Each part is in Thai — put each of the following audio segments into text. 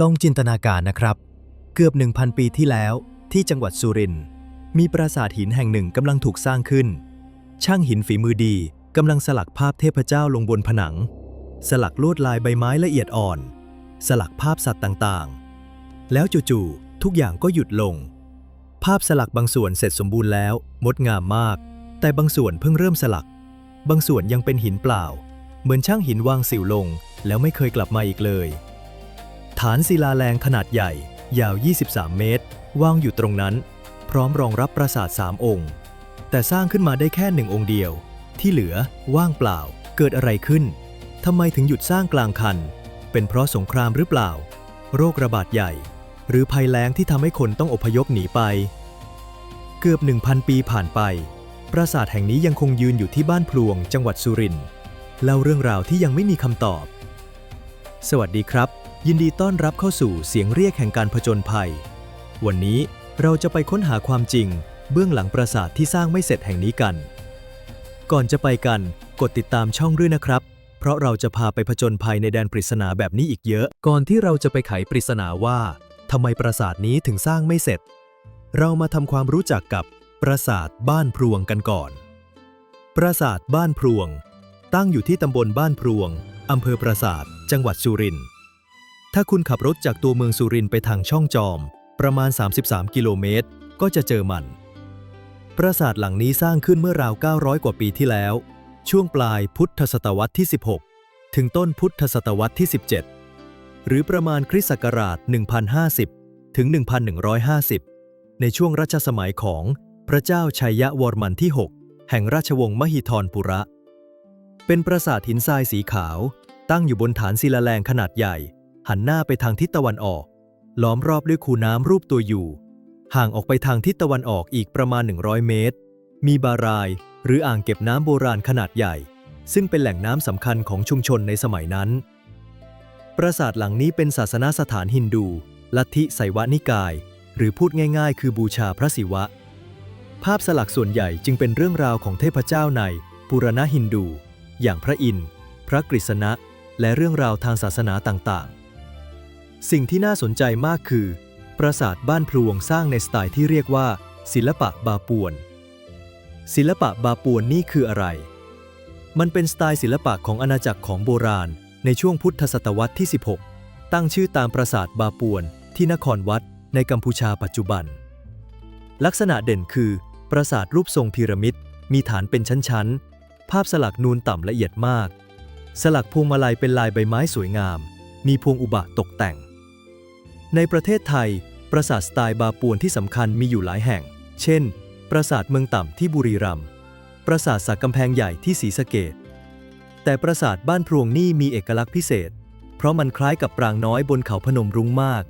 ลองจินตนาการนะครับ เกือบ 1,000 ปีที่แล้ว ที่จังหวัดสุรินทร์มีปราสาทหินแห่งหนึ่งกำลังถูกสร้างขึ้น ช่างหินฝีมือดีกำลังสลักภาพเทพเจ้าลงบนผนัง สลักลวดลายใบไม้ละเอียดอ่อน สลักภาพสัตว์ต่างๆ แล้วจู่ๆทุกอย่างก็หยุดลง ภาพสลักบางส่วนเสร็จสมบูรณ์แล้วงดงามมาก แต่บางส่วนเพิ่งเริ่มสลัก บางส่วนยังเป็นหินเปล่า เหมือนช่างหินวางสิวลง แล้วไม่เคยกลับมาอีกเลย ฐานศิลาแรงขนาดใหญ่ ยาว 23 เมตร วางอยู่ตรงนั้น พร้อมรองรับปราสาทสามองค์ แต่สร้างขึ้นมาได้แค่หนึ่งองค์เดียว ที่เหลือว่างเปล่า เกิดอะไรขึ้นทำไมถึงหยุดสร้างกลางคัน เป็นเพราะสงครามหรือเปล่า โรคระบาดใหญ่ หรือภัยแล้งที่ทำให้คนต้องอพยพหนีไป เกือบ 1,000 ปีผ่านไป ปราสาทแห่งนี้ยังคงยืนอยู่ที่บ้านพลวง จังหวัดสุรินทร์เล่าเรื่องราวที่ยังไม่มีคำตอบ สวัสดีครับ ยินดีต้อนรับเข้าสู่เสียงเรียกแห่งการผจญภัย วันนี้เราจะไปค้นหาความจริง เบื้องหลังปราสาทที่สร้างไม่เสร็จแห่งนี้กัน ก่อนจะไปกัน กดติดตามช่องด้วยนะครับ เพราะเราจะพาไปผจญภัยในแดนปริศนาแบบนี้อีกเยอะ ก่อนที่เราจะไปไขปริศนาว่าทำไมปราสาทนี้ถึงสร้างไม่เสร็จ เรามาทำความรู้จักกับปราสาทบ้านพรวงกันก่อน ปราสาทบ้านพรวง ตั้งอยู่ที่ตำบลบ้านพรวงอำเภอปราสาท จังหวัดสุรินทร์ ถ้าคุณขับรถจากตัวเมืองสุรินทร์ไปทางช่องจอม ประมาณ 33 กิโลเมตร ก็จะเจอมัน ปราสาทหลังนี้สร้างขึ้นเมื่อราว 900 กว่าปีที่แล้ว ช่วงปลายพุทธศตวรรษที่ 16 ถึงต้นพุทธศตวรรษที่ 17 หรือประมาณคริสต์ศักราช 1050 ถึง 1150 ในช่วงรัชสมัยของพระเจ้าชัยยะวรมันที่ 6 แห่งราชวงศ์มหิธรปุระ เป็นปราสาทหินทรายสีขาว ตั้งอยู่บนฐานศิลาแรงขนาดใหญ่ หันหน้าไปทางทิศตะวันออก ล้อมรอบด้วยคูน้ำรูปตัวอยู่ ห่างออกไปทางทิศตะวันออกอีกประมาณ 100 เมตร มีบาราย หรืออ่างเก็บน้ำโบราณขนาดใหญ่ ซึ่งเป็นแหล่งน้ำสำคัญของชุมชนในสมัยนั้น ปราสาทหลังนี้เป็นศาสนาสถานฮินดู ลัทธิไสวนิกาย หรือพูดง่าย ๆ คือบูชาพระศิวะ ภาพสลักส่วนใหญ่จึงเป็นเรื่องราวของเทพเจ้าในปุรณะฮินดู อย่างพระอินทร์ พระกฤษณะ และเรื่องราวทางศาสนาต่างๆ สิ่งที่น่าสนใจมากคือ ปราสาทบ้านพลวงสร้างในสไตล์ที่เรียกว่า ศิลปะบาปวน ศิลปะบาปวนนี่คืออะไร มันเป็นสไตล์ศิลปะของอาณาจักรของโบราณ ในช่วงพุทธศตวรรษที่ 16 ตั้งชื่อตามปราสาทบาปวน ที่นครวัดในกัมพูชาปัจจุบัน ลักษณะเด่นคือ ปราสาทรูปทรงพีระมิด มีฐานเป็นชั้นๆ ภาพสลักนูนต่ำละเอียดมาก สลักพวงมาลัยเป็นลายใบไม้สวยงาม มีพวงอุบะตกแต่ง ในประเทศไทย ปราสาทสไตล์บาปวนที่สำคัญมีอยู่หลายแห่ง เช่น ปราสาทเมืองต่ำที่บุรีรัมย์ ปราสาทสักกำแพงใหญ่ที่ศรีสะเกดแต่ปราสาทบ้านพรวงนี่มีเอกลักษณ์พิเศษ เพราะมันคล้ายกับปรางน้อยบนเขาพนมรุ้งมาก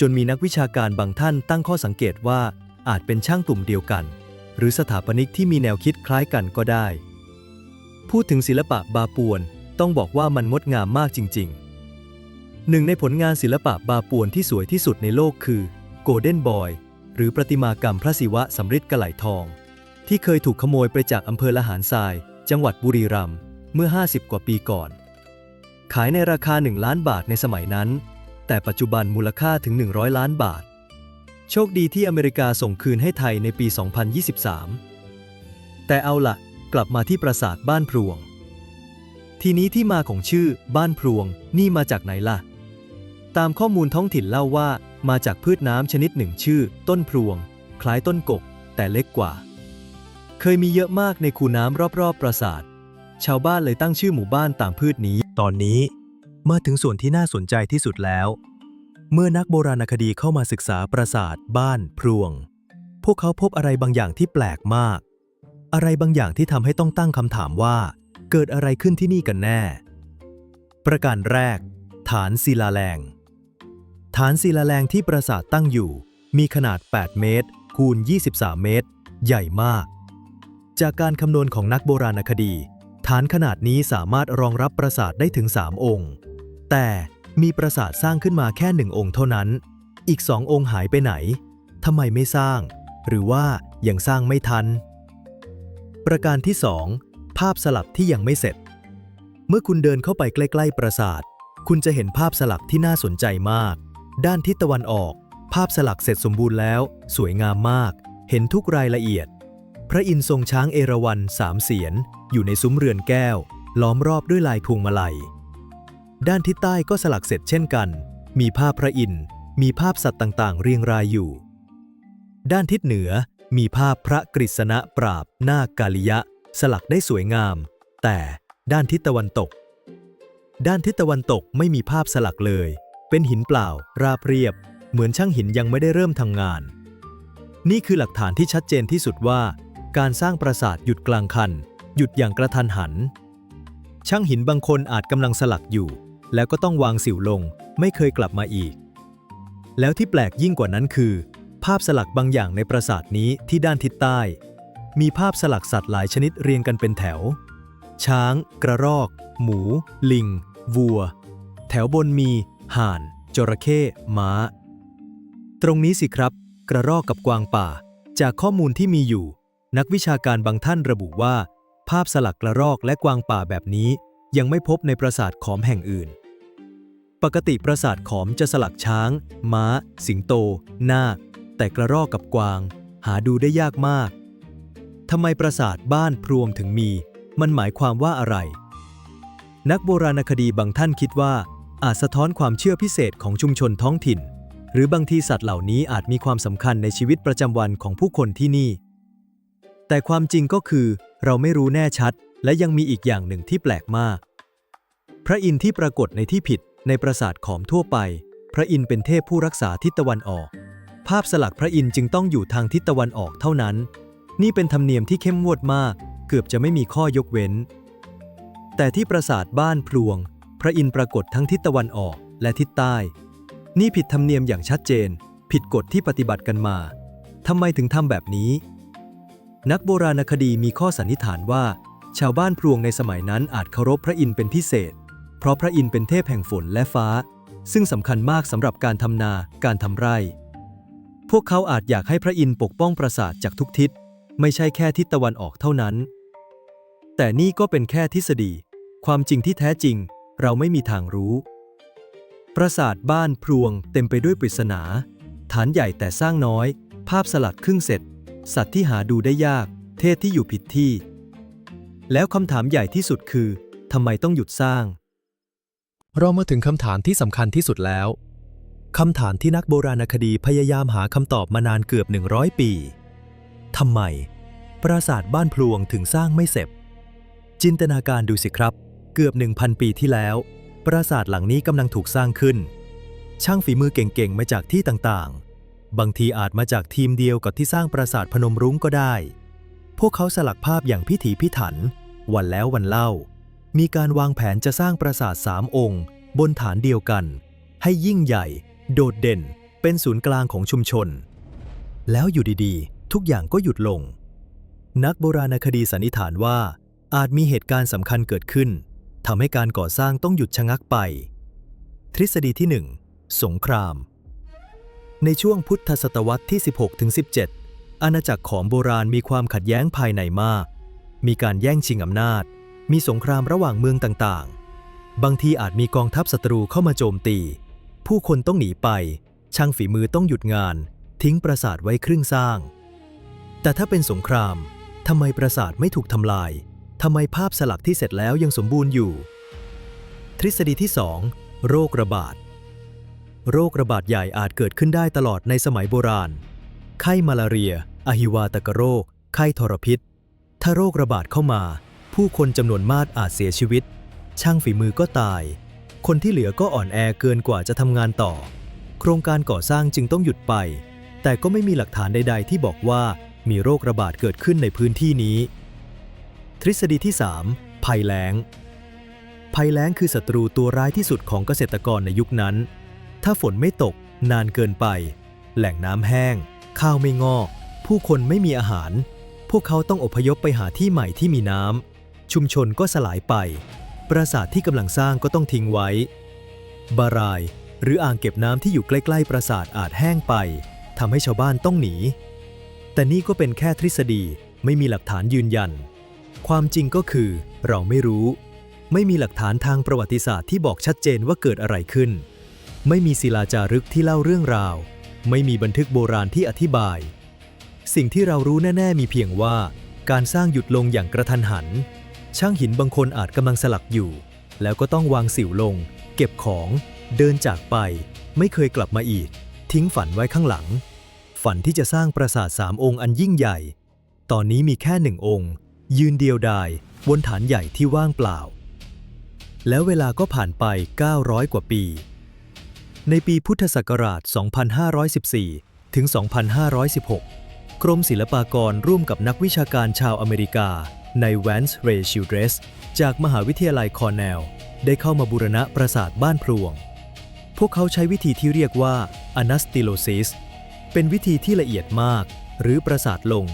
จนมีนักวิชาการบางท่านตั้งข้อสังเกตว่าอาจเป็นช่างกลุ่มเดียวกัน หรือสถาปนิกที่มีแนวคิดคล้ายกันก็ได้ พูดถึงศิลปะบาปวนต้องบอกว่ามันงดงามมากจริง ๆ หนึ่งในผลงานศิลปะบาปวนที่สวยที่สุดในโลกคือ Golden Boy หรือประติมากรรมพระศิวะสำริดกระไหลทอง ที่เคยถูกขโมยไปจากอำเภอละหารทราย จังหวัดบุรีรัมย์เมื่อ 50 กว่าปีก่อน ขายในราคา 1 ล้านบาทในสมัยนั้น แต่ปัจจุบันมูลค่าถึง 100 ล้านบาท โชคดีที่อเมริกาส่งคืนให้ไทยในปี 2023 แต่เอาละกลับมาที่ปราสาทบ้านพรวง ทีนี้ที่มาของชื่อบ้านพรวงนี่มาจากไหนล่ะ ตามข้อมูลท้องถิ่นเล่าว่า มาจากพืชน้ำชนิดหนึ่งชื่อ ต้นพรวง คล้ายต้นกก แต่เล็กกว่า เคยมีเยอะมากในคูน้ำรอบๆปราสาท ชาวบ้านเลยตั้งชื่อหมู่บ้านตามพืชนี้ ตอนนี้มาถึงส่วนที่น่าสนใจที่สุดแล้ว เมื่อนักโบราณคดีเข้ามาศึกษาปราสาท บ้าน พรวง พวกเขาพบอะไรบางอย่างที่แปลกมาก อะไรบางอย่างที่ทำให้ต้องตั้งคำถามว่า เกิดอะไรขึ้นที่นี่กันแน่ ประการแรก ฐานศิลาแรง ฐานศิลาแรงที่ปราสาทตั้งอยู่ มีขนาด 8 เมตร คูณ 23 เมตร ใหญ่มาก จากการคำนวณของนักโบราณคดี ฐานขนาดนี้สามารถรองรับปราสาทได้ถึง 3 องค์ แต่มีปราสาทสร้างขึ้นมาแค่หนึ่งองค์เท่านั้น อีกสององค์หายไปไหนทำไมไม่สร้าง หรือว่ายังสร้างไม่ทัน ประการที่ 2 ภาพสลักที่ยังไม่เสร็จ เมื่อคุณเดินเข้าไปใกล้ ๆ ปราสาท คุณจะเห็นภาพสลักที่น่าสนใจมาก ด้านทิศตะวันออก ภาพสลักเสร็จสมบูรณ์แล้ว สวยงามมาก เห็นทุกรายละเอียด พระอินทร์ทรงช้างเอราวัณสามเสียน อยู่ในซุ้มเรือนแก้ว ล้อมรอบด้วยลายพวงมาลัย ด้านทิศใต้ก็สลักเสร็จเช่นกัน มีภาพพระอินทร์มีภาพสัตว์ต่างๆ เรียงรายอยู่ ด้านทิศเหนือมีภาพพระกฤษณะปราบนาคกาลิยะ สลักได้สวยงาม แต่ด้านทิศตะวันตก ด้านทิศตะวันตกไม่มีภาพสลักเลย เป็นหินเปล่า ราบเรียบ เหมือนช่างหินยังไม่ได้เริ่มทำงาน นี่คือหลักฐานที่ชัดเจนที่สุดว่า การสร้างปราสาทหยุดกลางคัน หยุดอย่างกระทันหัน ช่างหินบางคนอาจกำลังสลักอยู่ แล้วก็ต้องวางสิวลง ไม่เคยกลับมาอีก แล้วที่แปลกยิ่งกว่านั้นคือ ภาพสลักบางอย่างในปราสาทนี้ที่ด้านทิศใต้ มีภาพสลักสัตว์หลายชนิดเรียงกันเป็นแถว ช้าง กระรอก หมู ลิง วัว แถวบนมี ห่าน จระเข้ม้า ตรงนี้สิครับ กระรอกกับกวางป่า จากข้อมูลที่มีอยู่ นักวิชาการบางท่านระบุว่า ภาพสลักกระรอกและกวางป่าแบบนี้ ยังไม่พบในปราสาทขอมแห่งอื่น ปกติปราสาทขอมจะสลักช้าง ม้า สิงโต นาค แต่กระรอกกับกวาง หาดูได้ยากมากทำไมปราสาทบ้านพรวงถึงมี มันหมายความว่าอะไร นักโบราณคดีบางท่านคิดว่า อาจสะท้อนความเชื่อพิเศษของชุมชนท้องถิ่น หรือบางทีสัตว์เหล่านี้อาจมีความสำคัญในชีวิตประจำวันของผู้คนที่นี่ แต่ความจริงก็คือ เราไม่รู้แน่ชัด และยังมีอีกอย่างหนึ่งที่แปลกมาก พระอินทร์ที่ปรากฏในที่ผิดในปราสาทขอมทั่วไป พระอินทร์เป็นเทพผู้รักษาทิศตะวันออก ภาพสลักพระอินทร์จึงต้องอยู่ทางทิศตะวันออกเท่านั้น นี่เป็นธรรมเนียมที่เข้มงวดมาก เกือบจะไม่มีข้อยกเว้น แต่ที่ปราสาทบ้านพรวง พระอินทร์ปรากฏทั้งทิศตะวันออกและทิศใต้ นี่ผิดธรรมเนียมอย่างชัดเจน ผิดกฎที่ปฏิบัติกันมาทำไมถึงทำแบบนี้ นักโบราณคดีมีข้อสันนิษฐานว่า ชาวบ้านพรวงในสมัยนั้นอาจเคารพพระอินทร์เป็นพิเศษ เพราะพระอินทร์เป็นเทพแห่งฝนและฟ้า ซึ่งสำคัญมากสำหรับการทำนาการทำไร่ พวกเขาอาจอยากให้พระอินทร์ปกป้องปราสาทจากทุกทิศ ไม่ใช่แค่ทิศตะวันออกเท่านั้น แต่นี่ก็เป็นแค่ทฤษฎี ความจริงที่แท้จริง เราไม่มีทางรู้ ปราสาทบ้านพรวงเต็มไปด้วยปริศนา ฐานใหญ่แต่สร้างน้อย ภาพสลักครึ่งเสร็จ สัตว์ที่หาดูได้ยาก เทศที่อยู่ผิดที่ แล้วคำถามใหญ่ที่สุดคือทำไมต้องหยุดสร้าง เรามาถึงคำถามที่สำคัญที่สุดแล้วคำถามที่นักโบราณคดีพยายามหาคำตอบมานานเกือบ 100 ปี ทำไม ปราสาทบ้านพลวงถึงสร้างไม่เสร็จ จินตนาการดูสิครับ เกือบ 1,000 ปีที่แล้ว ปราสาทหลังนี้กำลังถูกสร้างขึ้น ช่างฝีมือเก่งๆ มาจากที่ต่างๆ บางทีอาจมาจากทีมเดียวกับที่สร้างปราสาทพนมรุ้งก็ได้ พวกเขาสลักภาพอย่างพิถีพิถัน วันแล้ววันเล่า มีการวางแผนจะสร้างปราสาทสามองค์ บนฐานเดียวกัน ให้ยิ่งใหญ่ โดดเด่น เป็นศูนย์กลางของชุมชน แล้วอยู่ดีๆ ทุกอย่างก็หยุดลง นักโบราณคดีสันนิษฐานว่าอาจมีเหตุการณ์สำคัญเกิดขึ้น ทำให้การก่อสร้างต้องหยุดชะงักไป ทฤษฎีที่ 1 สงคราม ในช่วงพุทธศตวรรษที่ 16-17 อาณาจักรของโบราณมีความขัดแย้งภายในมาก มีการแย่งชิงอำนาจ มีสงครามระหว่างเมืองต่างๆ บางทีอาจมีกองทัพศัตรูเข้ามาโจมตี ผู้คนต้องหนีไป ช่างฝีมือต้องหยุดงาน ทิ้งปราสาทไว้ครึ่งสร้าง แต่ถ้าเป็นสงครามทำไมปราสาทไม่ถูกทำลาย ทำไมภาพสลักที่เสร็จแล้วยังสมบูรณ์อยู่ ทฤษฎีที่ 2 โรคระบาด โรคระบาดใหญ่อาจเกิดขึ้นได้ตลอดในสมัยโบราณ ไข้มาลาเรีย อหิวาตกโรค ไข้ทรพิษ ถ้าโรคระบาดเข้ามา ผู้คนจำนวนมากอาจเสียชีวิต ช่างฝีมือก็ตาย คนที่เหลือก็อ่อนแอเกินกว่าจะทำงานต่อ โครงการก่อสร้างจึงต้องหยุดไป แต่ก็ไม่มีหลักฐานใด ๆ ที่บอกว่ามีโรคระบาดเกิดขึ้นในพื้นที่นี้ ทฤษฎีที่ 3 ภัยแล้ง ภัยแล้งคือศัตรูตัวร้ายที่สุดของเกษตรกรในยุคนั้น ถ้าฝนไม่ตกนานเกินไป แหล่งน้ำแห้ง ข้าวไม่งอก ผู้คนไม่มีอาหาร พวกเขาต้องอพยพไปหาที่ใหม่ที่มีน้ำ ชุมชนก็สลายไป ปราสาทที่กำลังสร้างก็ต้องทิ้งไว้ บาราย หรืออ่างเก็บน้ำที่อยู่ใกล้ ๆ ปราสาทอาจแห้งไปทำให้ชาวบ้านต้องหนี แต่นี่ก็เป็นแค่ทฤษฎีไม่มีหลักฐานยืนยัน ความจริงก็คือ เราไม่รู้ ไม่มีหลักฐานทางประวัติศาสตร์ที่บอกชัดเจนว่าเกิดอะไรขึ้น ไม่มีศิลาจารึกที่เล่าเรื่องราว ไม่มีบันทึกโบราณที่อธิบาย สิ่งที่เรารู้แน่ ๆ มีเพียงว่า การสร้างหยุดลงอย่างกระทันหัน ช่างหินบางคนอาจกำลังสลักอยู่ แล้วก็ต้องวางสิวลง เก็บของ เดินจากไป ไม่เคยกลับมาอีก ทิ้งฝันไว้ข้างหลัง ฝันที่จะสร้างปราสาทสามองค์อันยิ่งใหญ่ ตอนนี้มีแค่หนึ่งองค์ ยืนเดียวดายบนฐานใหญ่ที่ว่างเปล่า แล้วเวลาก็ผ่านไป 900 กว่าปี ในปีพุทธศักราช 2514 ถึง 2516 กรมศิลปากรร่วมกับนักวิชาการชาวอเมริกา ใน Vance Ray Childress จากมหาวิทยาลัยคอร์เนล ได้เข้ามาบูรณะปราสาทบ้านพลวง พวกเขาใช้วิธีที่เรียกว่า anastylosis เป็นวิธีที่ละเอียดมาก หรือประสาทลง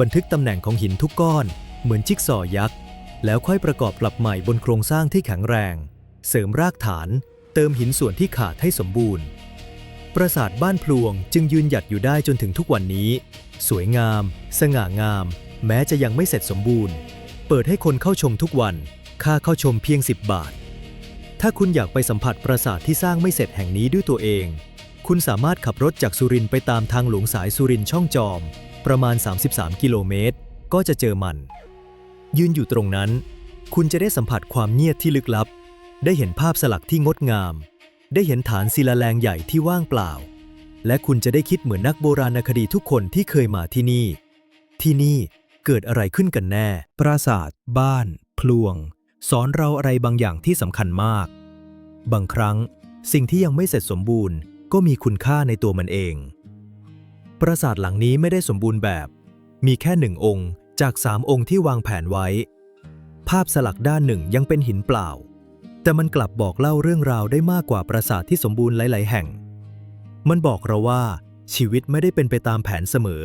บันทึกตำแหน่งของหินทุกก้อน เหมือนจิ๊กซอยักษ์ แล้วค่อยประกอบกลับใหม่บนโครงสร้างที่แข็งแรง เสริมรากฐาน เติมหินส่วนที่ขาดให้สมบูรณ์ ปราสาทบ้านพลวงจึงยืนหยัดอยู่ได้จนถึงทุกวันนี้ สวยงาม สง่างาม แม้จะยังไม่เสร็จสมบูรณ์ เปิดให้คนเข้าชมทุกวัน ค่าเข้าชมเพียง 10 บาท ถ้าคุณอยากไปสัมผัสปราสาทที่สร้างไม่เสร็จแห่งนี้ด้วยตัวเอง คุณสามารถขับรถจากสุรินทร์ไปตามทางหลวงสายสุรินทร์ช่องจอม ประมาณ 33 กิโลเมตร ก็จะเจอมัน ยืนอยู่ตรงนั้น คุณจะได้สัมผัสความเงียบที่ลึกลับ ได้เห็นภาพสลักที่งดงาม ได้เห็นฐานศิลาแรงใหญ่ที่ว่างเปล่า และคุณจะได้คิดเหมือนนักโบราณคดีทุกคนที่เคยมาที่นี่ ที่นี่เกิดอะไรขึ้นกันแน่ ปราสาท บ้าน พลวง สอนเราอะไรบางอย่างที่สำคัญมาก บางครั้งสิ่งที่ยังไม่เสร็จสมบูรณ์ ก็มีคุณค่าในตัวมันเอง ปราสาทหลังนี้ไม่ได้สมบูรณ์แบบ มีแค่หนึ่งองค์จากสามองค์ที่วางแผนไว้ ภาพสลักด้านหนึ่งยังเป็นหินเปล่า แต่มันกลับบอกเล่าเรื่องราวได้มากกว่าปราสาทที่สมบูรณ์หลาย ๆ แห่ง มันบอกเราว่าชีวิตไม่ได้เป็นไปตามแผนเสมอ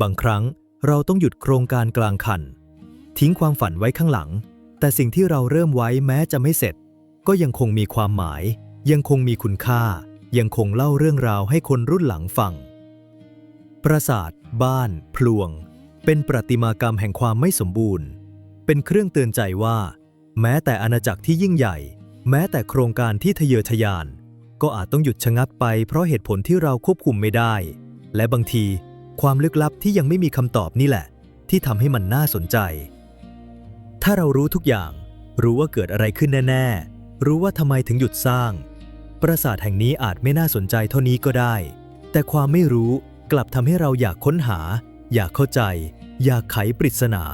บางครั้งเราต้องหยุดโครงการกลางคัน ทิ้งความฝันไว้ข้างหลัง แต่สิ่งที่เราเริ่มไว้แม้จะไม่เสร็จ ก็ยังคงมีความหมาย ยังคงมีคุณค่า ยังคงเล่าเรื่องราวให้คนรุ่นหลังฟัง ปราสาท บ้าน พลวง เป็นประติมากรรมแห่งความไม่สมบูรณ์ เป็นเครื่องเตือนใจว่า แม้แต่อาณาจักรที่ยิ่งใหญ่ แม้แต่โครงการที่ทะเยอทะยาน ก็อาจต้องหยุดชะงักไปเพราะเหตุผลที่เราควบคุมไม่ได้ และบางทีความลึกลับที่ยังไม่มีคำตอบนี่แหละ ที่ทำให้มันน่าสนใจ ถ้าเรารู้ทุกอย่าง รู้ว่าเกิดอะไรขึ้นแน่ ๆ รู้ว่าทำไมถึงหยุดสร้าง ปราสาทแห่งนี้อาจไม่น่าสนใจเท่านี้ก็ได้ แต่ความไม่รู้ กลับทำให้เราอยากค้นหา อยากเข้าใจ อยากไขปริศนา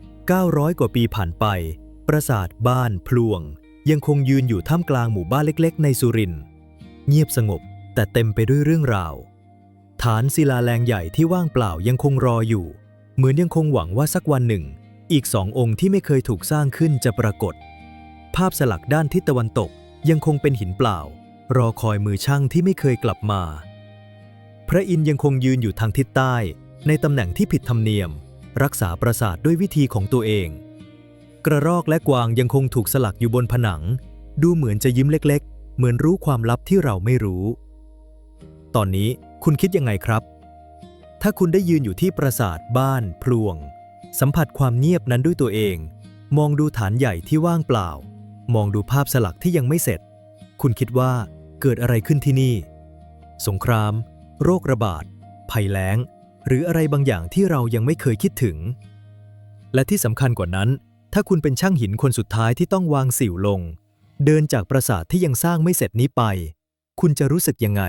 900 กว่าปีผ่านไป ปราสาทบ้านพลวง ยังคงยืนอยู่ท่ามกลางหมู่บ้านเล็ก ๆ ในสุรินทร์เงียบสงบแต่เต็มไปด้วยเรื่องราว ฐานศิลาแรงใหญ่ที่ว่างเปล่ายังคงรออยู่ เหมือนยังคงหวังว่าสักวันหนึ่ง อีกสององค์ที่ไม่เคยถูกสร้างขึ้นจะปรากฏ ภาพสลักด้านทิศตะวันตกยังคงเป็นหินเปล่า รอคอยมือช่างที่ไม่เคยกลับมา พระอินทร์ยังคงยืนอยู่ทางทิศใต้ ในตำแหน่งที่ผิดธรรมเนียม รักษาปราสาทด้วยวิธีของตัวเอง กระรอกและกวางยังคงถูกสลักอยู่บนผนัง ดูเหมือนจะยิ้มเล็ก ๆ เหมือนรู้ความลับที่เราไม่รู้ ตอนนี้คุณคิดยังไงครับ ถ้าคุณได้ยืนอยู่ที่ปราสาทบ้าน พลวง สัมผัสความเงียบนั้นด้วยตัวเอง มองดูฐานใหญ่ที่ว่างเปล่า มองดูภาพสลักที่ยังไม่เสร็จ คุณคิดว่าเกิดอะไรขึ้นที่นี่ สงคราม โรคระบาด ภัยแล้ง หรืออะไรบางอย่างที่เรายังไม่เคยคิดถึง และที่สำคัญกว่านั้น ถ้าคุณเป็นช่างหินคนสุดท้ายที่ต้องวางสิวลง เดินจากปราสาทที่ยังสร้างไม่เสร็จนี้ไป คุณจะรู้สึกยังไง